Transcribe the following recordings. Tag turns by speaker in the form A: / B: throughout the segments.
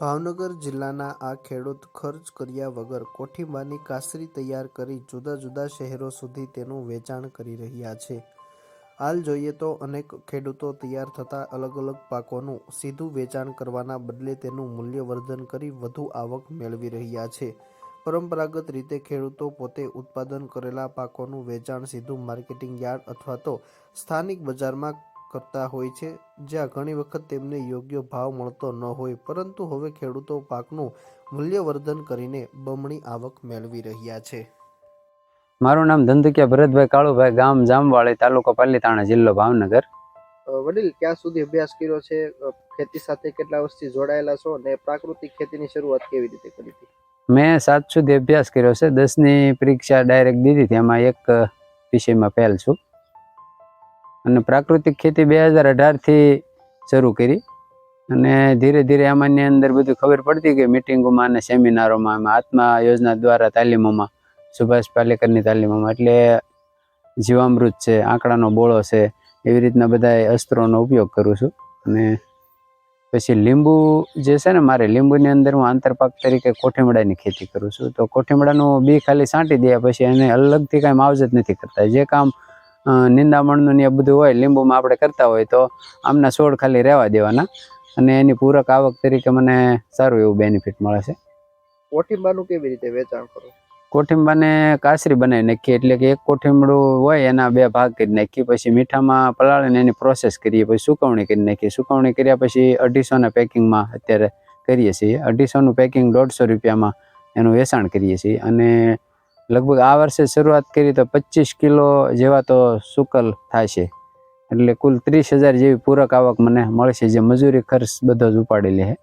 A: ભાવનગર જિલ્લાના આ ખેડૂત ખર્ચ કર્યા વગર કોઠીમાની કાસરી તૈયાર કરી જુદા જુદા શહેરો સુધી તેનું વેચાણ કરી રહ્યા છે. હાલ જોઈએ તો અનેક ખેડૂતો તૈયાર થતા અલગ અલગ પાકોનું સીધું વેચાણ કરવાના બદલે તેનું મૂલ્યવર્ધન કરી વધુ આવક મેળવી રહ્યા છે. પરંપરાગત રીતે ખેડૂતો પોતે ઉત્પાદન કરેલા પાકોનું વેચાણ સીધું માર્કેટિંગ યાર્ડ અથવા તો સ્થાનિક બજારમાં કરતા હોય છે જ્યાં ઘણી વખત તેમને યોગ્ય ભાવ મળતો ન હોય. પરંતુ હવે ખેડૂતો પાકનું મૂલ્યવર્ધન કરીને બમણી આવક મેળવી રહ્યા છે.
B: મારું નામ ધંધુકિયા ભરતભાઈ કાળુભાઈ ગામ જામવાળી તાલુકો પાલીતાણા જિલ્લો ભાવનગર.
A: વડીલ ક્યાં સુધી અભ્યાસ કર્યો છે? ખેતી સાથે કેટલા વર્ષથી જોડાયેલા છો? અને પ્રાકૃતિક ખેતીની શરૂઆત કેવી રીતે કરી હતી?
B: મેં સાત સુધી અભ્યાસ કર્યો છે. દસની પરીક્ષા ડાયરેક્ટ દીધી હતી. એમાં એક વિષયમાં ફેલ છું. અને પ્રાકૃતિક ખેતી બે હજાર અઢારથી શરૂ કરી. અને ધીરે ધીરે આમાંની અંદર બધું ખબર પડતી કે મિટિંગોમાં અને સેમિનારોમાં એમાં આત્મા યોજના દ્વારા તાલીમોમાં, સુભાષ પાલેકરની તાલીમોમાં. એટલે જીવામૃત છે, આંકડાનો બોળો છે, એવી રીતના બધા અસ્ત્રોનો ઉપયોગ કરું છું. અને પછી લીંબુ જે છે ને મારે લીંબુની અંદર હું આંતરપાક તરીકે કોઠીમડાની ખેતી કરું છું. તો કોઠીમડાનું બી ખાલી છાંટી દે, પછી એને અલગથી કાંઈ માવજત નથી કરતા. જે કામ નિંદામણનું ને બધું હોય લીંબુમાં આપણે કરતા હોય તો આમના છોડ ખાલી રહેવા દેવાના. અને એની પૂરક આવક તરીકે મને સારું એવું બેનિફિટ મળે છે.
A: કોઠિંબાનું કેવી રીતે વેચાણ કરો?
B: કોઠીંબાને કાસરી બનાવી નાખીએ એટલે કે એક કોઠિંબડું હોય એના બે ભાગ કરી નાખીએ પછી મીઠામાં પલાળીને એની પ્રોસેસ કરીએ પછી સુકવણી કરી નાખીએ. સુકવણી કર્યા પછી અઢીસોના પેકિંગમાં અત્યારે કરીએ છીએ. અઢીસોનું પેકિંગ દોઢસો રૂપિયામાં એનું વેચાણ કરીએ છીએ. અને લગભગ આ વર્ષે શરૂઆત કરી તો પચીસ કિલો જેવા તો સુકલ થાય છે. એટલે કુલ ત્રીસ હજાર જેવી પૂરક આવક મને મળશે જે મજૂરી ખર્ચ બધો જ ઉપાડી લે છે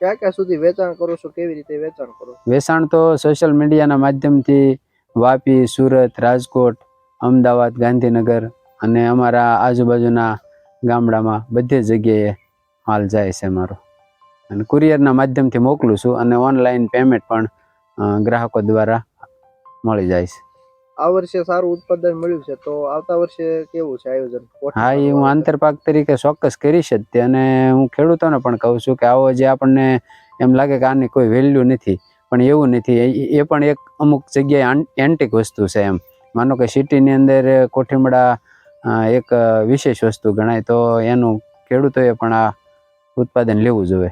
A: ક્યાં ક્યાં સુધી વેચાણ કરો છો? કેવી રીતે વેચાણ કરો?
B: વેચાણ તો સોશિયલ મીડિયાના માધ્યમથી વાપી સુરત રાજકોટ અમદાવાદ ગાંધીનગર અને અમારા આજુબાજુના ગામડામાં બધી જગ્યાએ માલ જાય છે મારો. અને કુરિયરના માધ્યમથી મોકલું છું અને ઓનલાઈન પેમેન્ટ પણ ગ્રાહકો દ્વારા મળી જાય છે.
A: આ વર્ષે સારું ઉત્પાદન મળ્યું છે તો આવતા વર્ષે કેવું છે આયોજન?
B: હા એ હું આંતરપાક તરીકે ચોક્કસ કરીશ જ તે અને હું ખેડૂતોને પણ કહું છું કે આવો જે આપણને એમ લાગે કે આની કોઈ વેલ્યુ નથી પણ એવું નથી. એ- પણ એક અમુક જગ્યાએ એન્ટિક વસ્તુ છે એમ. માનો કે સિટીની અંદર કોઠીમડા એક વિશેષ વસ્તુ ગણાય તો એનું ખેડૂતોએ પણ આ ઉત્પાદન લેવું જોઈએ.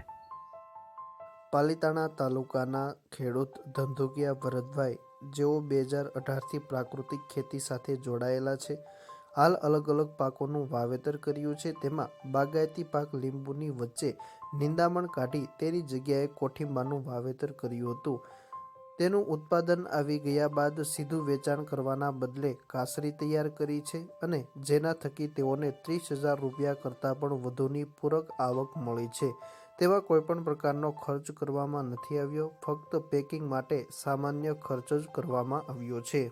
A: પાલીતાણા તાલુકાના ખેડૂત ધંધુકિયા ભરતભાઈ, જેઓ બે હજાર અઢારથી પ્રાકૃતિક ખેતી સાથે જોડાયેલા છે. હાલ અલગ અલગ પાકોનું વાવેતર કર્યું છે. તેમાં બાગાયતી પાક લીંબુની વચ્ચે નિંદામણ કાઢી તેની જગ્યાએ કોઠીંબાનું વાવેતર કર્યું હતું. તેનું ઉત્પાદન આવી ગયા બાદ સીધું વેચાણ કરવાના બદલે કાસરી તૈયાર કરી છે અને જેના થકી તેઓને ત્રીસ હજાર રૂપિયા કરતાં પણ વધુની પૂરક આવક મળી છે. તેમાં કોઈપણ પ્રકારનો ખર્ચ કરવામાં નથી આવ્યો. ફક્ત પેકિંગ માટે સામાન્ય ખર્ચ જ કરવામાં આવ્યો છે.